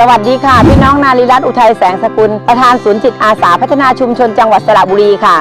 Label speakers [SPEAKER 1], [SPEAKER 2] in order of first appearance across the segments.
[SPEAKER 1] สวัสดีค่ะ พี่น้องนาริรัตน์อุทัยแสงสกุล ประธานศูนย์จิตอาสาพัฒนาชุมชนจังหวัดสระบุรีค่ะ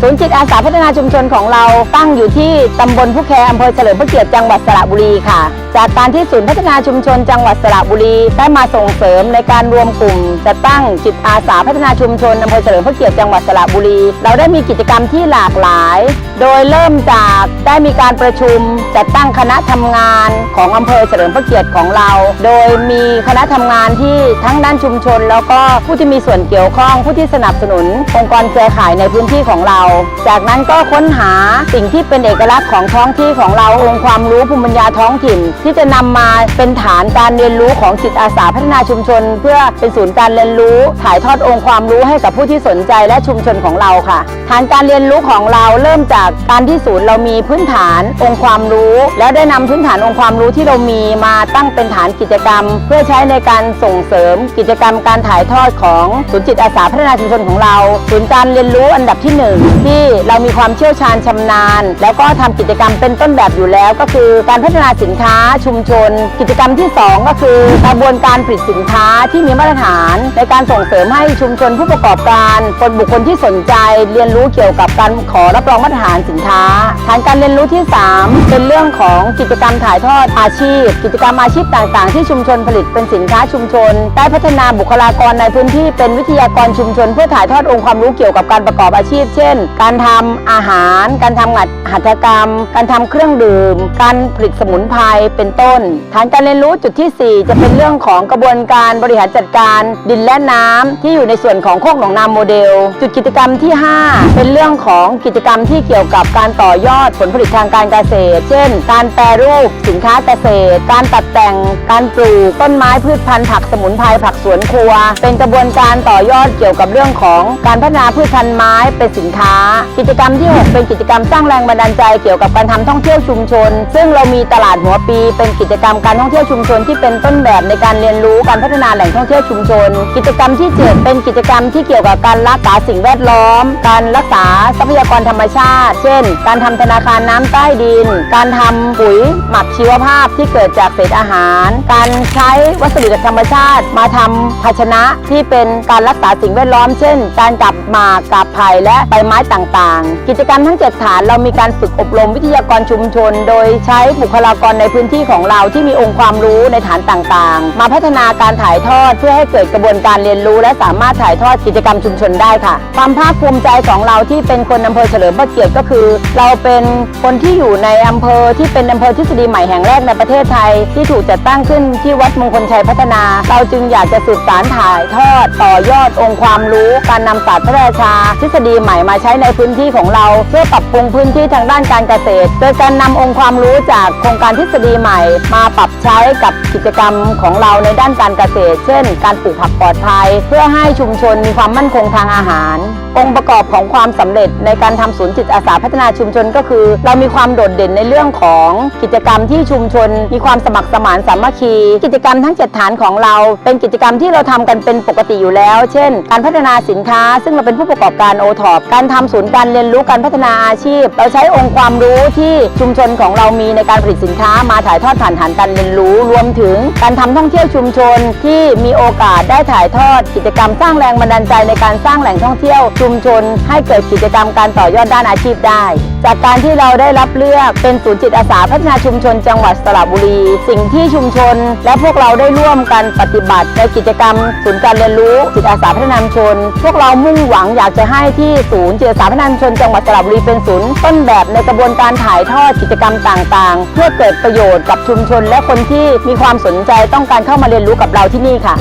[SPEAKER 1] ศูนย์จิตอาสาพัฒนาชุมชนของเราตั้งอยู่ที่ตำบลผู้แคอำเภอเฉลิมพระเกียรติจังหวัดสระบุรีค่ะ จากการที่ศูนย์พัฒนาชุมชนจังหวัดสระบุรี ได้มาส่งเสริมในการรวมกลุ่มจัดตั้งจิตอาสาพัฒนาชุมชนอำเภอเฉลิมพระเกียรติจังหวัดสระบุรี เราได้มีกิจกรรมที่หลากหลาย โดยเริ่มจากได้มีการประชุมจัดตั้งคณะทำงานของอำเภอเฉลิมพระเกียรติของเรา โดยมีคณะทำงานที่ทั้งด้านชุมชน แล้วก็ผู้ที่มีส่วนเกี่ยวข้องผู้ที่สนับสนุนองค์กรเครือข่ายในพื้นที่ของเราจากนั้นก็ค้นหาสิ่งที่เป็นเอกลักษณ์ของท้องที่ของเราองค์ความรู้ภูมิปัญญาท้องถิ่น ที่จะนำมาเป็นฐานการเรียนรู้ของจิตอาสาพัฒนาชุมชน เพื่อเป็นศูนย์การเรียนรู้ถ่ายทอดองค์ความรู้ให้กับผู้ที่สนใจและชุมชนของเราค่ะ ฐานการเรียนรู้ของเราเริ่มจากการที่ศูนย์เรามีพื้นฐานองค์ความรู้ แล้วได้นำพื้นฐานองค์ความรู้ที่เรามีมาตั้งเป็นฐานกิจกรรม เพื่อใช้ในการส่งเสริม กิจกรรมการถ่ายทอดของศูนย์จิตอาสาพัฒนาชุมชนของเรา ศูนย์การเรียนรู้อันดับที่หนึ่งที่เรามีความเชี่ยวชาญชำนาญ แล้วก็ทำกิจกรรมเป็นต้นแบบอยู่แล้ว ก็คือการพัฒนาสินค้าชุมชน กิจกรรมที่สองก็คือกระบวนการผลิตสินค้าที่มีมาตรฐาน ในการส่งเสริมให้ชุมชนผู้ประกอบการคนบุคคลที่สนใจ เรียนรู้เกี่ยวกับการขอรับรองมาตรฐานสินค้า ฐานการเรียนรู้ที่ 3 เป็นเรื่องของกิจกรรมถ่ายทอดอาชีพ กิจกรรมอาชีพต่างๆ ที่ชุมชนผลิตเป็นสินค้าชุมชน ได้พัฒนาบุคลากรในพื้นที่เป็นวิทยากรชุมชน เพื่อถ่ายทอดองค์ความรู้เกี่ยวกับการประกอบอาชีพ เช่นการทำอาหาร การทำงัดหัตถกรรม การทำเครื่องดื่ม การผลิตสมุนไพรเป็นต้น ฐานการเรียนรู้จุดที่ 4 จะเป็นเรื่องของกระบวนการบริหารจัดการดินและน้ำที่อยู่ในส่วนของโคกหนองนาโมเดล จุดกิจกรรมที่ 5 เป็นเรื่องของกิจกรรมที่เกี่ยวกับการต่อยอดผลผลิตทางการเกษตร เช่น การแปรรูปสินค้าเกษตร การตัดแต่ง การปลูกต้นไม้พืชพันธุ์ผักสมุนไพรผักสวนครัว เป็นกระบวนการต่อยอดเกี่ยวกับเรื่องของการพัฒนาพืชพันธุ์ไม้เป็นสินค้ากิจกรรมที่ 6 เป็นกิจกรรมสร้างแรงบันดาลใจเกี่ยวกับการทำท่องเที่ยวชุมชน ซึ่งเรามีตลาดหัวปี เป็นกิจกรรมการท่องเที่ยวชุมชนที่เป็นต้นแบบในการเรียนรู้การพัฒนาแหล่งท่องเที่ยวชุมชน กิจกรรมที่ 7 เป็นกิจกรรมที่เกี่ยวกับการรักษาสิ่งแวดล้อม การรักษาทรัพยากรธรรมชาติ เช่น การทำธนาคารน้ำใต้ดิน การทำปุ๋ยหมักชีวภาพที่เกิดจากเศษอาหาร การใช้วัสดุจากธรรมชาติ มาทำภาชนะที่เป็นการรักษาสิ่งแวดล้อม เช่น การกับหมากกับไผ่และใบไม้ต่างๆ กิจกรรมทั้ง 7 ฐานเรามีการฝึกอบรมวิทยากรชุมชน โดยใช้บุคลากรในพื้นที่ของเราที่มีองค์ความรู้ในฐานต่างๆ มาพัฒนาการถ่ายทอดเพื่อให้เกิดกระบวนการเรียนรู้ และสามารถถ่ายทอดกิจกรรมชุมชนได้ค่ะ ความภาคภูมิใจของเราที่เป็นคนอำเภอเฉลิมพระเกียรติก็คือ เราเป็นคนที่อยู่ในอำเภอที่เป็นอำเภอทฤษฎีใหม่แห่งแรกในประเทศไทย ที่ถูกจัดตั้งขึ้นที่วัดมงคลชัยพัฒนา เราจึงอยากจะสืบสานถ่ายทอด ต่อยอดองค์ความรู้ การนำศาสตร์พระราชาทฤษฎีใหม่มาใช้ในพื้นที่ของเรา เพื่อปรับปรุงพื้นที่ทางด้านการเกษตร โดยการนำองค์ความรู้จากโครงการทฤษฎีใหม่ มาปรับใช้กับกิจกรรมของเราในด้านการเกษตร เช่น การปลูกผักปลอดภัย เพื่อให้ชุมชนมีความมั่นคงทางอาหาร องค์ประกอบของความสำเร็จในการทำศูนย์จิตอาสาพัฒนาชุมชนก็คือ เรามีความโดดเด่นในเรื่องของกิจกรรมที่ชุมชน มีความสมัครสมานสามัคคี กิจกรรมทั้งเจ็ดฐานของเรา เป็นกิจกรรมที่เราทำกันเป็นปกติอยู่แล้ว เช่น การพัฒนาสินค้า ซึ่งเราเป็นผู้ประกอบการโอทอปการทำศูนย์การเรียนรู้การพัฒนาอาชีพ เราใช้องค์ความรู้ที่ชุมชนของเรามีในการผลิตสินค้ามาถ่ายทอดผ่านฐานการเรียนรู้ รวมถึงการทำท่องเที่ยวชุมชนที่มีโอกาสได้ถ่ายทอดกิจกรรมสร้างแรงบันดาลใจในการสร้างแหล่งท่องเที่ยวชุมชน ให้เกิดกิจกรรมการต่อยอดด้านอาชีพได้ จากการที่เราได้รับเลือกเป็นศูนย์จิตอาสาพัฒนาชุมชน จังหวัดสระบุรี สิ่งที่ชุมชน และพวกเราได้ร่วมกันปฏิบัติ ในกิจกรรม ศูนย์การเรียนรู้จิตอาสาพัฒนาชุมชน พวกเรามุ่งหวังอยากจะให้ที่ศูนย์จิตอาสาพันาชุมชนจังหวัดสระบุรีเป็นศูนย์ต้นแบบในกระบวนการถ่ายทอดกิจกรรมต่างๆ เพื่อเกิดประโยชน์กับชุมชนและคนที่มีความสนใจต้องการเข้ามาเรียนรู้กับเราที่นี่ค่ะ